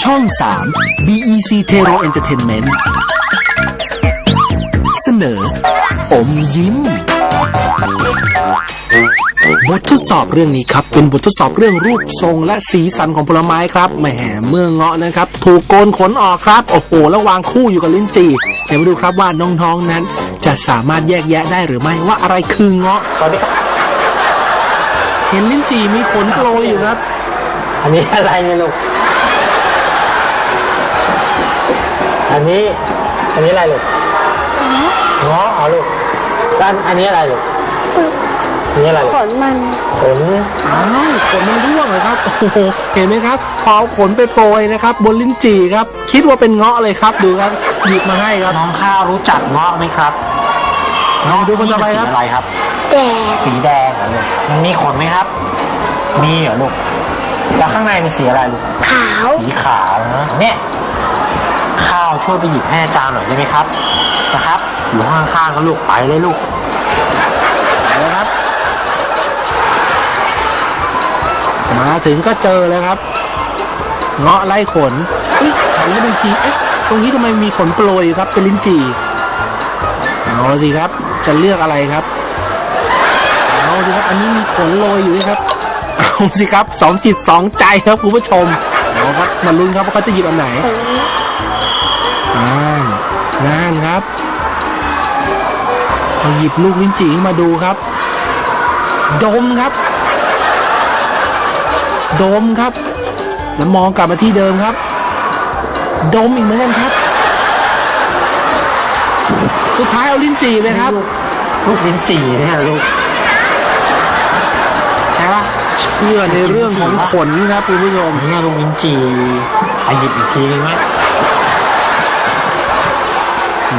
ช่อง 3 BEC t e r o Entertainment เสนอ อมยิ้ม บททดสอบเรื่องนี้ครับ เป็นบททดสอบเรื่องรูปทรงและสีสันของผลไม้ครับแหมเมื่อเงาะนะครับ ถูกโกนขนออกครับ โอ้โหแล้ววางคู่อยู่กับลิ้นจี่เดี๋ยวมาดูครับว่าน้องๆนั้น จะสามารถแยกแยะได้หรือไม่ว่าอะไรคือเงาะสวัสดีครับเห็นลิ้นจี่มีขนโปรยอยู่ครับ อันนี้อะไรเนี่ยลูก อันนี้ อันนี้อะไรลูกเงาะเอาลูกด้านอันนี้อะไรลูกอันนี้อะไรลูขกนมัน ขนอ้าวขนมันร่วงเลยครับโอ้โหเห็นไหมครับพอเอาขนไปโปรยนะครับ บนลิ้นจี่ครับ คิดว่าเป็นเงาะเลยครับ ดูครับหยิบมาให้ครับน้องข้าวรู้จักเงาะไหมครับลองดูคนต่อไปครับ สีอะไรครับ แดงสีแดงเหรอลูกมันมีขนไหมครับ มีเหรอลูกแล้วข้างในเป็นสีอะไรลูกขาว สีขาวนะเนี่ย ข้าวช่วยไปหยิบให้อาจารย์หน่อยได้ไหมครับ นะครับ อยู่ข้างๆก็ลูกไปเลยลูกไปแล้วครับ มาถึงก็เจอเลยครับ เงาะไล่ขนเฮ้ยหันไปทีเอ๊ะตรงนี้ทำไมมีขนโปรยครับเป็นลิ้นจี่เอาสิครับ จะเลือกอะไรครับเอาสิครับ อันนี้มีขนโรยอยู่ด้วยครับเอาสิครับสองจิตสองใจครับคุณผู้ชมเอาครับมาลุ้นครับว่าเขาจะหยิบอันไหน นั่นนั่นครับมาหยิบลูกลิ้นจี่ขึ้นมาดูครับ ดมครับ ดมครับ แล้วมองกลับมาที่เดิมครับ ดมอีกเหมือนกันครับ สุดท้ายเอาลิ้นจี่เลยครับ ลูกลิ้นจี่เนี่ยลูกใช่ปะเชื่อในเรื่องของขนครับคุณผู้ชมเนี่ยลูกลิ้นจี่ไปหยิบอีกทีนึงไหม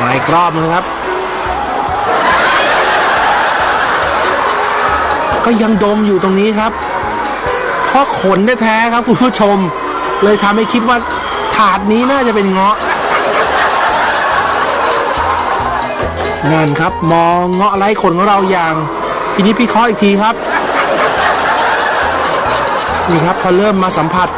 มา อีกรอบนึงครับ ก็ยังดมอยู่ตรงนี้ครับ เพราะขนแท้ๆครับคุณผู้ชม เลยทำให้คิดว่าถาดนี้น่าจะเป็นเงาะนั่นครับ มองเงาะไร้ขนของเราอย่างทีนี้พี่เคราะห์อีกทีครับ นี่ครับพอเริ่มมาสัมผัส